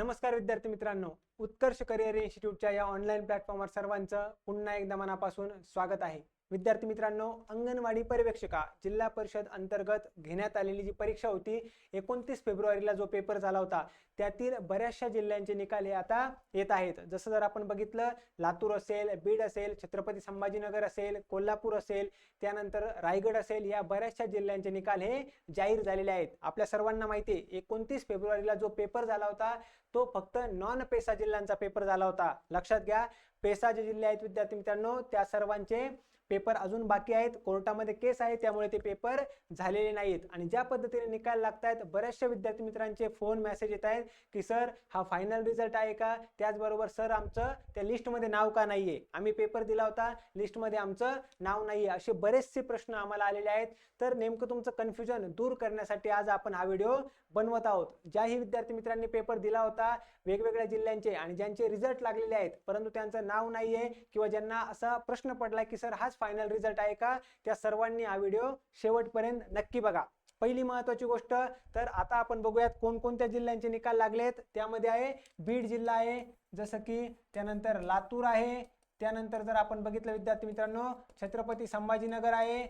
नमस्कार विद्यार्थी मित्रांनो. उत्कर्ष करिअर इन्स्टिट्यूटच्या या ऑनलाईन प्लॅटफॉर्मवर सर्वांचं पुन्हा एकदा मनापासून स्वागत आहे. विद्यार्थी मित्रांनो अंगणवाडी पर्यवेक्षिका जिल्हा परिषद अंतर्गत घेण्यात आलेली जी परीक्षा होती एकोणतीस फेब्रुवारीला जो पेपर झाला होता त्यातील बऱ्याचशा जिल्ह्यांचे निकाल हे आता येत आहेत. जसं जर आपण बघितलं लातूर असेल बीड असेल छत्रपती संभाजीनगर असेल कोल्हापूर असेल त्यानंतर रायगड असेल या बऱ्याचशा जिल्ह्यांचे निकाल हे जाहीर झालेले आहेत. आपल्या सर्वांना माहिती आहे एकोणतीस फेब्रुवारीला जो पेपर झाला होता तो फक्त नॉन पेसा जिल्ह्यांचा पेपर झाला होता. लक्षात घ्या पेसा जे जिल्हे आहेत विद्यार्थी मित्रांनो त्या सर्वांचे पेपर अजून बाकी आहेत. कोर्टामध्ये केस आहे त्यामुळे ते पेपर झालेले नाहीत. आणि ज्या पद्धतीने निकाल लागत आहेत बऱ्याचशा विद्यार्थी मित्रांचे फोन मेसेज येत आहेत की सर हा फायनल रिझल्ट आहे का? त्याचबरोबर सर आमचं त्या लिस्टमध्ये नाव का नाही आहे आम्ही पेपर दिला होता. लिस्टमध्ये आमचं नाव नाही आहे असे बरेचसे प्रश्न आम्हाला आलेले आहेत. तर नेमकं तुमचं कन्फ्युजन दूर करण्यासाठी आज आपण हा व्हिडिओ बनवत आहोत. ज्याही विद्यार्थी मित्रांनी पेपर दिला होता वेगवेगळ्या जिल्ह्यांचे आणि ज्यांचे रिझल्ट लागलेले आहेत परंतु त्यांचं नाव नाही आहे किंवा ज्यांना असा प्रश्न पडला की सर हाच फायनल रिझल्ट आहे का त्या सर्वांनी हा व्हिडिओ शेवटपर्यंत नक्की बघा. पहिली महत्वाची गोष्ट तर आता आपण बघूयात कोणकोणत्या जिल्ह्यांचे निकाल लागलेत. त्यामध्ये आहे बीड जिल्हा आहे जसं की त्यानंतर लातूर आहे. त्यानंतर जर आपण बघितलं विद्यार्थी मित्रांनो छत्रपती संभाजीनगर आहे.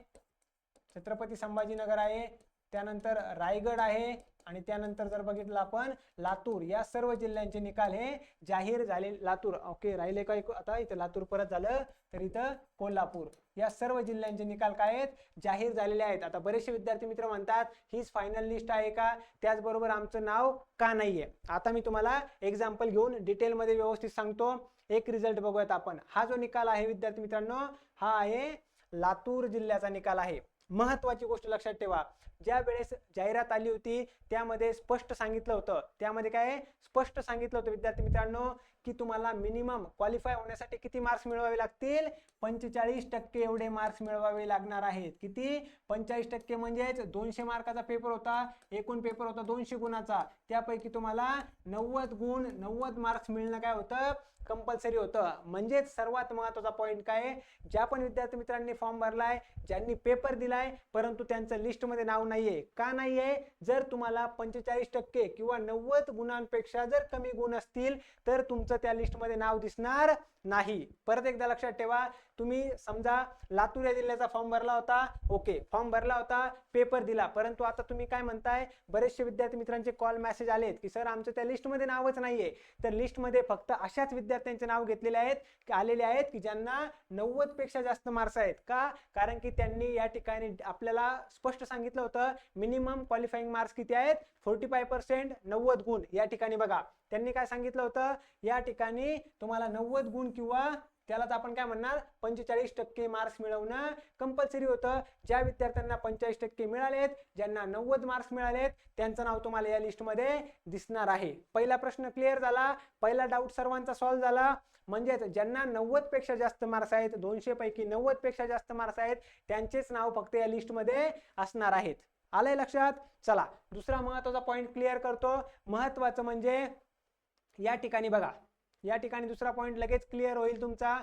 छत्रपती संभाजीनगर आहे. त्यानंतर रायगड आहे आणि त्यानंतर जर बघितलं आपण लातूर. या सर्व जिल्ह्यांचे निकाल हे जाहीर झाले. लातूर ओके राहिले काय आता इथं लातूर परत झालं तर इथं कोल्हापूर. या सर्व जिल्ह्यांचे निकाल काय आहेत? जाहीर झालेले आहेत. आता बरेचसे विद्यार्थी मित्र म्हणतात हीच फायनल लिस्ट आहे का? त्याचबरोबर आमचं नाव का नाहीये? आता मी तुम्हाला एक्झाम्पल घेऊन डिटेलमध्ये व्यवस्थित सांगतो. एक रिझल्ट बघूयात आपण. हा जो निकाल आहे विद्यार्थी मित्रांनो हा आहे लातूर जिल्ह्याचा निकाल आहे. महत्वाची गोष्ट लक्षात ठेवा. ज्या वेळेस जाहिरात आली होती त्यामध्ये स्पष्ट सांगितलं होतं. त्यामध्ये काय आहे? स्पष्ट सांगितलं होतं विद्यार्थी मित्रांनो की तुम्हाला मिनिमम क्वालिफाय होण्यासाठी किती मार्क्स मिळवावे लागतील? पंचेचाळीस टक्के एवढे मार्क्स मिळवावे लागणार आहेत. किती? पंचेचाळीस टक्के म्हणजेच दोनशे मार्काचा पेपर होता एकूण पेपर होता दोनशे गुणाचा. त्यापैकी तुम्हाला नव्वद गुण नव्वद मार्क्स मिळणं काय होतं? कंपल्सरी होतं. म्हणजेच सर्वात महत्त्वाचा पॉईंट काय आहे? ज्या पण विद्यार्थी मित्रांनी फॉर्म भरलाय ज्यांनी पेपर दिलाय परंतु त्यांचं लिस्टमध्ये नाव नाहीये. का नाहीये? जर तुम्हाला पंचेचाळीस टक्के किंवा नव्वद गुणांपेक्षा जर कमी गुण असतील तर तुमचं त्या लिस्टमध्ये नाव दिसणार नाही. परत एकदा लक्षात ठेवा तुम्ही समजा लातूर या जिल्ह्याचा फॉर्म भरला होता ओके फॉर्म भरला होता पेपर दिला. परंतु आता तुम्ही काय म्हणताय बरेचसे विद्यार्थी मित्रांचे कॉल मेसेज आलेत की सर आमचं त्या लिस्टमध्ये नावच नाहीये. तर लिस्टमध्ये फक्त अशाच विद्यार्थ्यांचे नाव घेतलेले आहेत की आलेले आहेत की ज्यांना नव्वदपेक्षा जास्त मार्क्स आहेत. का? कारण की त्यांनी या ठिकाणी आपल्याला स्पष्ट सांगितलं होतं मिनिमम क्वालिफाईंग मार्क्स किती आहेत? फोर्टी फाय पर्सेंट नव्वद गुण. या ठिकाणी बघा. त्यांनी काय सांगितलं होतं? या ठिकाणी तुम्हाला नव्वद गुण किंवा त्यालाच आपण काय म्हणणार? पंचेचाळीस टक्के मार्क्स मिळवणं कंपल्सरी होतं. ज्या विद्यार्थ्यांना पंचेचाळीस टक्के मिळालेत ज्यांना नव्वद मार्क्स मिळालेत त्यांचं नाव तुम्हाला या लिस्टमध्ये दिसणार आहे. पहिला प्रश्न क्लिअर झाला. पहिला डाऊट सर्वांचा सॉल्व्ह झाला. म्हणजेच ज्यांना नव्वदपेक्षा जास्त मार्क्स आहेत दोनशे पैकी नव्वदपेक्षा जास्त मार्क्स आहेत त्यांचेच नाव फक्त या लिस्टमध्ये असणार आहेत. आलंय लक्षात? चला दुसरा महत्त्वाचा पॉईंट क्लिअर करतो. महत्वाचं म्हणजे या ठिकाणी बघा. या ठिकाणी दुसरा पॉईंट लगेच क्लिअर होईल तुमचा.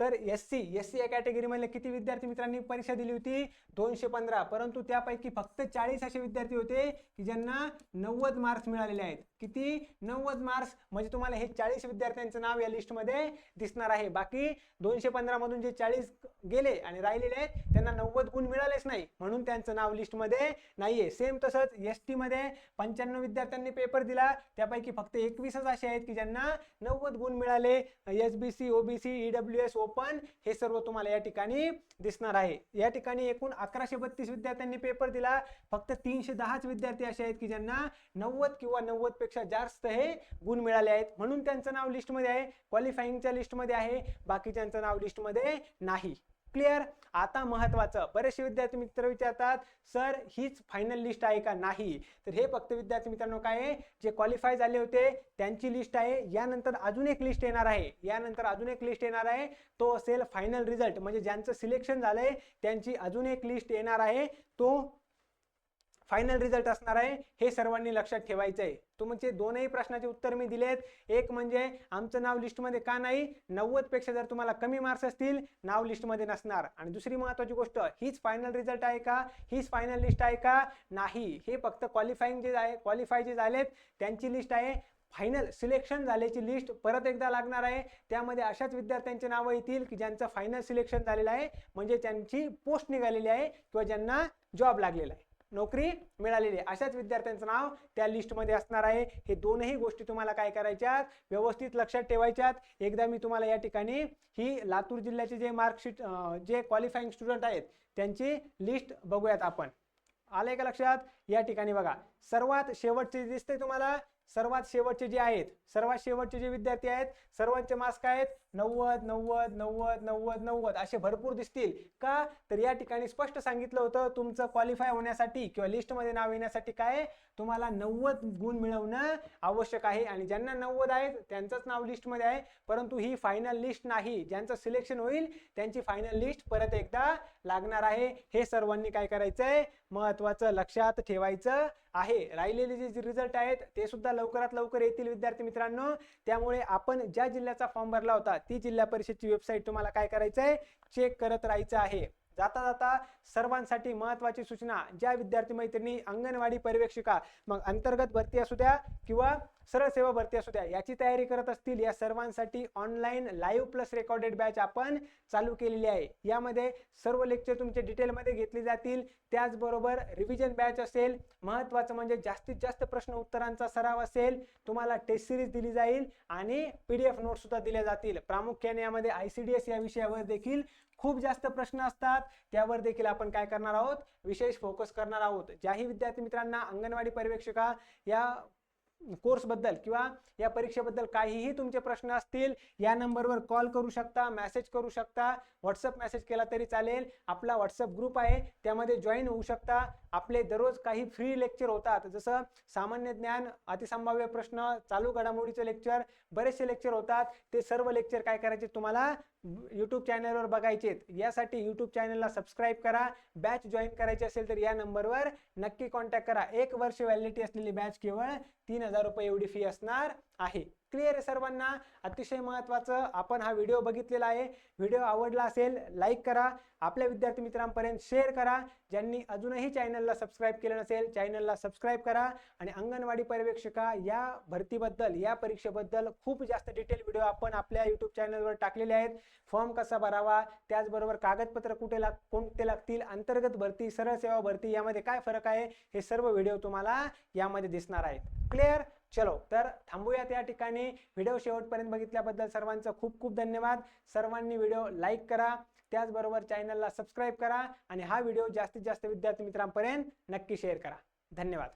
तर एस सी एस सी या कॅटेगरीमधले किती विद्यार्थी मित्रांनी परीक्षा दिली होती? दोनशे पंधरा. परंतु त्यापैकी फक्त चाळीस असे विद्यार्थी होते की ज्यांना नव्वद मार्क्स मिळालेले आहेत. किती? नव्वद मार्क्स म्हणजे तुम्हाला हे चाळीस विद्यार्थ्यांचं नाव या लिस्टमध्ये दिसणार आहे. बाकी दोनशे पंधरामधून जे चाळीस गेले आणि राहिलेले आहेत त्यांना नव्वद गुण मिळालेच नाही. म्हणून त्यांचं नाव लिस्टमध्ये नाही आहे सेम तसंच एस टीमध्ये पंच्याण्णव विद्यार्थ्यांनी पेपर दिला. त्यापैकी फक्त एकवीसच असे आहेत की ज्यांना नव्वद गुण मिळाले. S B C OBC EWS O open हे सर्व तुम्हाला या ठिकाणी दिसणार आहे. या ठिकाणी एकूण अकराशे बत्तीस विद्यार्थ्यांनी पेपर दिला. फक्त तीनशे दहाच विद्यार्थी असे आहेत की ज्यांना नव्वद किंवा नव्वदपेक्षा जास्त हे गुण मिळाले आहेत. म्हणून त्यांचं नाव लिस्टमध्ये आहे. क्वालिफाईंगच्या लिस्टमध्ये आहे. बाकीच्यांचं नाव लिस्टमध्ये नाही. क्लिअर? आता महत्वाचं. बरेचसे विद्यार्थी मित्र विचारतात सर हीच फायनल लिस्ट आहे का नाही? तर हे फक्त विद्यार्थी मित्रांनो काय आहे? जे क्वालिफाय झाले होते त्यांची लिस्ट आहे. यानंतर अजून एक लिस्ट येणार आहे. यानंतर अजून एक लिस्ट येणार आहे. तो असेल फायनल रिझल्ट म्हणजे ज्यांचं सिलेक्शन झालंय त्यांची अजून एक लिस्ट येणार आहे. तो फायनल रिझल्ट असणार आहे. हे सर्वांनी लक्षात ठेवायचं आहे. तुमचे म्हणजे दोनही प्रश्नाचे उत्तर मी दिलेत. एक म्हणजे आमचं नाव लिस्टमध्ये का नाही? नव्वदपेक्षा जर तुम्हाला कमी मार्क्स असतील नाव लिस्टमध्ये नसणार. आणि दुसरी महत्त्वाची गोष्ट हीच फायनल रिझल्ट आहे का? हीच फायनल लिस्ट आहे का? नाही. हे फक्त क्वालिफाईंग जे आहे क्वालिफाय जे झालेत त्यांची लिस्ट आहे. फायनल सिलेक्शन झाल्याची लिस्ट परत एकदा लागणार आहे. त्यामध्ये अशाच विद्यार्थ्यांचे नावं येतील की ज्यांचं फायनल सिलेक्शन झालेलं आहे. म्हणजे त्यांची पोस्ट निघालेली आहे किंवा ज्यांना जॉब लागलेला आहे. नोकरी मिळालेली आहे. अशाच विद्यार्थ्यांचं नाव त्या लिस्टमध्ये असणार आहे. हे दोनही गोष्टी तुम्हाला काय करायच्यात? व्यवस्थित लक्षात ठेवायच्यात. एकदा मी तुम्हाला या ठिकाणी ही लातूर जिल्ह्याचे जे मार्कशीट जे क्वालिफाईंग स्टुडंट आहेत त्यांची लिस्ट बघूयात आपण. आलंय का लक्षात? या ठिकाणी बघा. सर्वात शेवटचे दिसते तुम्हाला सर्वात शेवटचे जे आहेत सर्वात शेवटचे जे विद्यार्थी आहेत सर्वांचे मार्क्स काय आहेत नव्वद नव्वद नव्वद नव्वद नव्वद असे भरपूर दिसतील. का? तर या ठिकाणी स्पष्ट सांगितलं होतं तुमचं क्वालिफाय होण्यासाठी किंवा लिस्टमध्ये नाव येण्यासाठी काय? तुम्हाला नव्वद गुण मिळवणं आवश्यक आहे. आणि ज्यांना नव्वद आहेत त्यांचंच नाव लिस्टमध्ये आहे. परंतु ही फायनल लिस्ट नाही. ज्यांचं सिलेक्शन होईल त्यांची फायनल लिस्ट परत एकदा लागणार आहे. हे सर्वांनी काय करायचंय? महत्वाचं लक्षात ठेवायचं आहे. राहिलेले जे रिझल्ट आहेत ते सुद्धा लवकरात लवकर येतील विद्यार्थी मित्रांनो. त्यामुळे आपण ज्या जिल्ह्याचा फॉर्म भरला होता ती जिल्हा परिषदची वेबसाईट तुम्हाला काय करायचं आहे? चेक करत राहायचं आहे. जाता जाता सर्वांसाठी महत्वाची सूचना ज्या विद्यार्थी मैत्रिणी अंगणवाडी पर्यवेक्षिका मग अंतर्गत भरती असू द्या किंवा सरळ सेवा भरती असू द्या. याची तयारी करत असतील या सर्वांसाठी online live plus recorded batch आपण चालू केलेली आहे. यामध्ये सर्व लेक्चर तुमचे डिटेलमध्ये घेतले जातील. त्याचबरोबर रिव्हिजन बॅच असेल. महत्वाचं म्हणजे जास्तीत जास्त प्रश्न उत्तरांचा सराव असेल. तुम्हाला टेस्ट सिरीज दिली जाईल आणि पी डी एफ नोट्ससुद्धा दिल्या जातील. प्रामुख्याने यामध्ये आय सी डी एस या विषयावर देखील खूप जास्त प्रश्न असतात. त्यावर देखील आपण काय करणार आहोत? विशेष फोकस करणार आहोत. ज्याही विद्यार्थी मित्रांना अंगणवाडी पर्यवेक्षका या कोर्सबद्दल किंवा या परीक्षेबद्दल काहीही तुमचे प्रश्न असतील या नंबरवर कॉल करू शकता मेसेज करू शकता व्हॉट्सअप मेसेज केला तरी चालेल. आपला व्हॉट्सअप ग्रुप आहे त्यामध्ये जॉईन होऊ शकता. आपले दररोज काही फ्री लेक्चर होतात. जसं सामान्य ज्ञान अतिसंभाव्य प्रश्न चालू घडामोडीचे लेक्चर बरेचसे लेक्चर होतात. ते सर्व लेक्चर काय करायचे तुम्हाला यूट्यूब चॅनलवर बघायचे यासाठी यूट्यूब चॅनलला सबस्क्राईब करा. बॅच जॉईन करायची असेल तर या नंबरवर नक्की कॉन्टॅक्ट करा. एक वर्ष व्हॅलिडिटी असलेली बॅच केवळ तीन हजार रुपये एवढी फी असणार आहे. क्लिअर आहे सर्वांना. अतिशय महत्त्वाचं आपण हा व्हिडिओ बघितलेला आहे. व्हिडिओ आवडला असेल लाईक करा. आपल्या विद्यार्थी मित्रांपर्यंत शेअर करा. ज्यांनी अजूनही चॅनलला सबस्क्राईब केलं नसेल चॅनलला सबस्क्राईब करा. आणि अंगणवाडी पर्यवेक्षिका या भरतीबद्दल या परीक्षेबद्दल खूप जास्त डिटेल व्हिडिओ आपण आपल्या यूट्यूब चॅनलवर टाकलेले आहेत. फॉर्म कसा भरावा त्याचबरोबर कागदपत्र कुठे लाग कोणते लागतील अंतर्गत भरती सरळ सेवा भरती यामध्ये काय फरक आहे हे सर्व व्हिडिओ तुम्हाला यामध्ये दिसणार आहेत. क्लिअर? चलो तर थांबूयात या ठिकाणी. व्हिडिओ शेवटपर्यंत बघितल्याबद्दल सर्वांचं खूप खूप धन्यवाद. सर्वांनी व्हिडिओ लाईक करा त्याचबरोबर चॅनलला सबस्क्राईब करा आणि हा व्हिडिओ जास्तीत जास्त विद्यार्थी मित्रांपर्यंत नक्की शेअर करा. धन्यवाद.